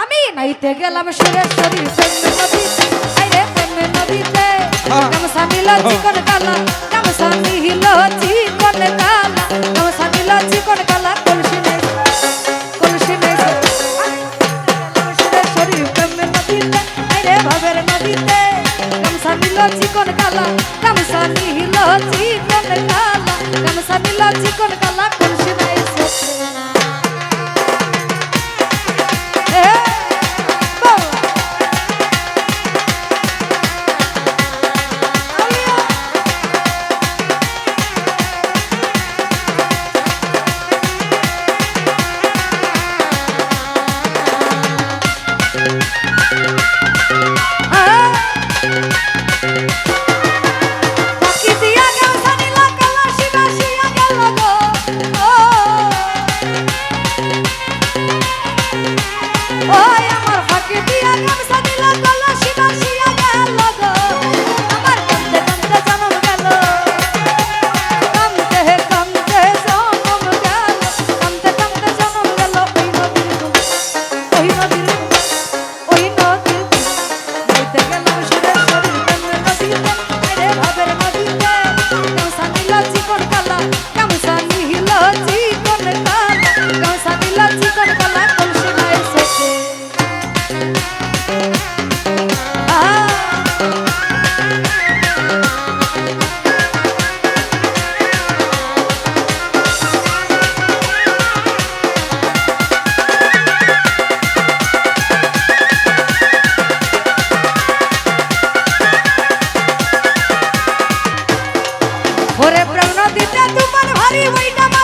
আমি নাইতে গেলাম সুরেশ্বরী প্রেমে নদী আইরে প্রেমে নদীতে। হ্যাঁ। গামছা নিল চিকন কালা গামছা নিল চিকন কালা। গামছা নিল চিকন কালা কলসি নে কলসি নে সুরেশ্বরী প্রেমে নদীতে আইরে ভাবের নদীতে। গামছা নিল চিকন কালা গামছা নিল চিকন কালা। গামছা নিল চিকন কালা কলসি Oh, I'm a fucking দিতে তোমার ভারী ওইটা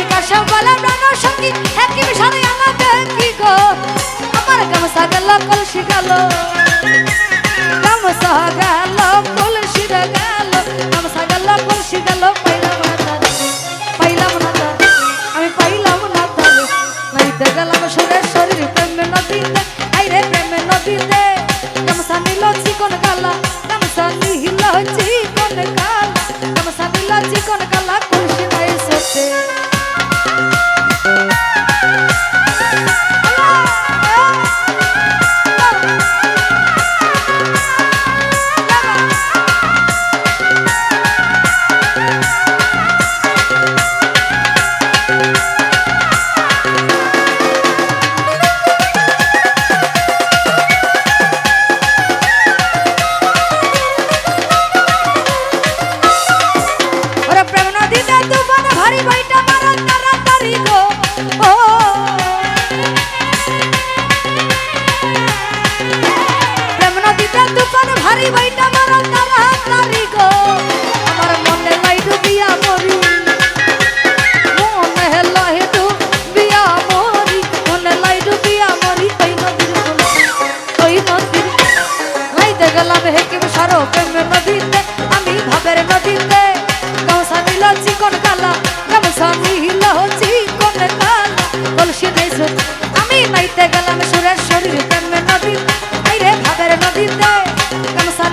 ওই কাশা বলা প্রাণ সঙ্গী, একই বিষাদে আমাকে কি গো? আমার গামছা গেল, কলসি গেল। গামছা গেল, কলসি গেল। গামছা গেল, কলসি গেল, পাইলাম না পাইলাম না আমি পাইলাম না তাহলে শরীর নদী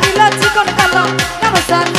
দিল চিকন কালো গামছা